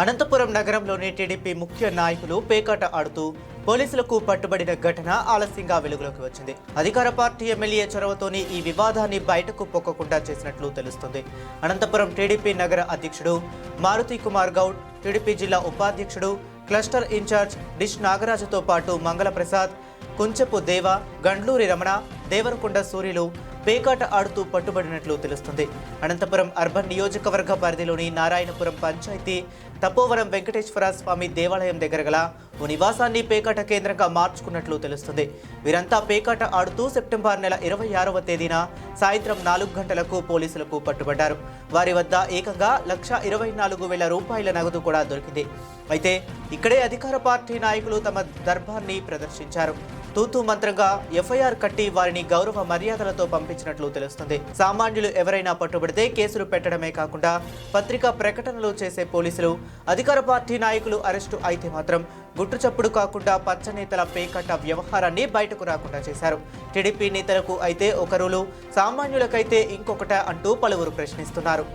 అనంతపురం నగరంలోని టీడీపీ ముఖ్య నాయకులు పేకాట ఆడుతూ పోలీసులకు పట్టుబడిన ఘటన ఆలస్యంగా వెలుగులోకి వచ్చింది. అధికార పార్టీ ఎమ్మెల్యే చొరవతోని ఈ వివాదాన్ని బయటకు పొక్కకుండా చేసినట్లు తెలుస్తుంది. అనంతపురం టీడీపీ నగర అధ్యక్షుడు మారుతి కుమార్ గౌడ్ టీడీపీ జిల్లా ఉపాధ్యక్షుడు క్లస్టర్ ఇన్ఛార్జ్ డిష్ నాగరాజుతో పాటు మంగళప్రసాద్ కుంచెపు దేవ గండ్లూరి రమణ దేవరకొండ సూర్యులు పేకాట ఆడుతూ పట్టుబడినట్లు తెలుస్తుంది. అనంతపురం అర్బన్ నియోజకవర్గ పరిధిలోని నారాయణపురం పంచాయతీ తపోవరం వెంకటేశ్వర స్వామి దేవాలయం దగ్గర గల ఓ నివాసాన్ని పేకాట కేంద్రంగా మార్చుకున్నట్లు తెలుస్తుంది. వీరంతా పేకాట ఆడుతూ సెప్టెంబర్ నెల ఇరవై ఆరవ తేదీన సాయంత్రం నాలుగు గంటలకు పోలీసులకు పట్టుబడ్డారు. వారి వద్ద ఏకంగా లక్ష ఇరవై నాలుగు వేల రూపాయల నగదు కూడా దొరికింది. అయితే ఇక్కడే అధికార పార్టీ నాయకులు తమ దర్భాన్ని ప్రదర్శించారు. తూతూ మంత్రంగా ఎఫ్ఐఆర్ కట్టి వారిని గౌరవ మర్యాదలతో పంపించినట్లు తెలుస్తుంది. సామాన్యులు ఎవరైనా పట్టుబడితే కేసులు పెట్టడమే కాకుండా పత్రికా ప్రకటనలు చేసే పోలీసులు అధికార పార్టీ నాయకులు అరెస్టు అయితే మాత్రం గుట్టు చప్పుడు కాకుండా పచ్చనేతల పేకట్ట వ్యవహారాన్ని బయటకు రాకుండా చేశారు. టీడీపీ నేతలకు అయితే ఒకరులు సామాన్యులకైతే ఇంకొకట అంటూ పలువురు ప్రశ్నిస్తున్నారు.